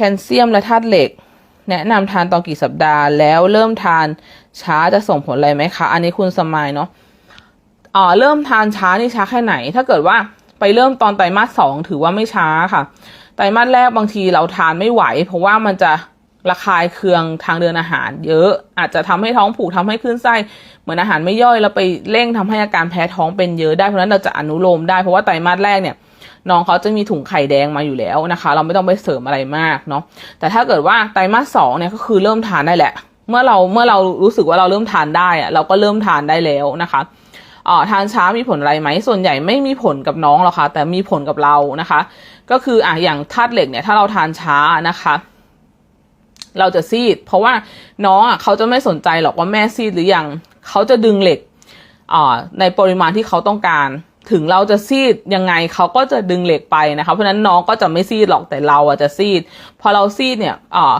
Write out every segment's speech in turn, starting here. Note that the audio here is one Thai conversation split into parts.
คลเซียมและธาตุเหล็ก แนะนำทานตอนกี่สัปดาห์ แล้วเริ่มทานช้าจะส่งผลอะไรไหมคะ อันนี้คุณสมายเนาะอ่าเริ่มทานช้านี่ช้าแค่ไหน ถ้าเกิดว่าไปเริ่มตอนไตรมาสสองถือว่าไม่ช้าค่ะ ไตรมาสแรกบางทีเราทานไม่ไหว เพราะว่ามันจะระคายเคืองทางเดินอาหาร เยอะอาจจะทำให้ท้องผูกทำให้ขึ้นไส้เหมือนอาหารไม่ย่อยแล้วไปเร่งทำให้อาการแพ้ท้องเป็นเยอะได้เพราะฉะนั้นเราจะอนุโลมได้เพราะว่าไตรมาสแรกเนี่ย น้องเขาจะมีถุงไข่แดงมาอยู่แล้วนะคะ เราไม่ต้องไปเสริมอะไรมากเนาะแต่ถ้าเกิดว่าไตรมาสสองเนี่ยก็คือเริ่มทานได้แหละ เมื่อเราเมื่อเรารู้สึกว่าเราเริ่มทานได้อะเราก็เริ่มทานได้แล้วนะคะอ่าทานช้ามีผลอะไรไหมส่วนใหญ่ไม่มีผลกับน้องหรอกค่ะ แต่มีผลกับเรานะคะ ก็คืออะอย่างธาตุเหล็กเนี่ยถ้าเราทานช้านะคะเราจะซีด เพราะว่าน้องอะเขาจะไม่สนใจหรอกว่าแม่ซีดหรือยัง เขาจะดึงเหล็กอ่าในปริมาณที่เขาต้องการ ถึงเราจะซีดยังไงเขาก็จะดึงเหล็กไปนะคะเพราะฉะนั้นน้องก็จะไม่ซีดหรอกแต่เราอะจะซีด พอเราซีดเนี่ยอ่า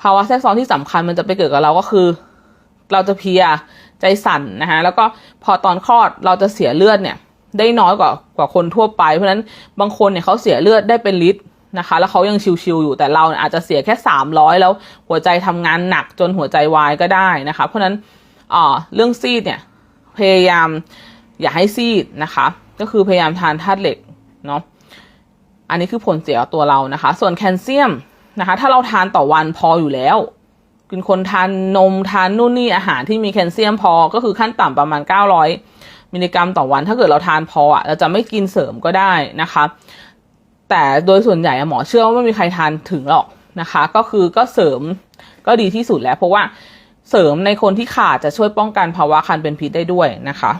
ภาวะแทรกซ้อนที่สำคัญมันจะไปเกิดกับเราก็คือ เราจะเพียใจสั่นนะคะแล้วก็พอตอนคลอดเราจะเสียเลือดเนี่ยได้น้อยกว่ากว่าคนทั่วไป เพราะฉะนั้นบางคนเนี่ยเขาเสียเลือดได้เป็นลิตรนะคะ แล้วเขายังชิวๆอยู่แต่เราเอาจจะเสียแค่สามร้อยแล้วหัวใจทำงานหนักจนหัวใจวายก็ได้นะคะ เพราะฉะนั้นอ่าเรื่องซีดเนี่ยพยายามอย่าให้ซีดนะคะ ก็คือพยายามทานธาตุเหล็กเนาะอันนี้คือผลเสียตัวเรานะคะ ส่วนแคลเซียมนะคะ ถ้าเราทานต่อวันพออยู่แล้วเป็นคนทานนมทานนู่นนี่อาหารที่มีแคลเซียมพอก็คือขั้นต่ำประมาณ 900 มิลลิกรัมต่อวัน ถ้าเกิดเราทานพออะเราจะไม่กินเสริมก็ได้นะคะ แต่โดยส่วนใหญ่หมอเชื่อว่าไม่มีใครทานถึงหรอกนะคะ ก็คือก็เสริมก็ดีที่สุดแล้ว เพราะว่าเสริมในคนที่ขาดจะช่วยป้องกันภาวะคันเป็นพิษได้ด้วยนะคะ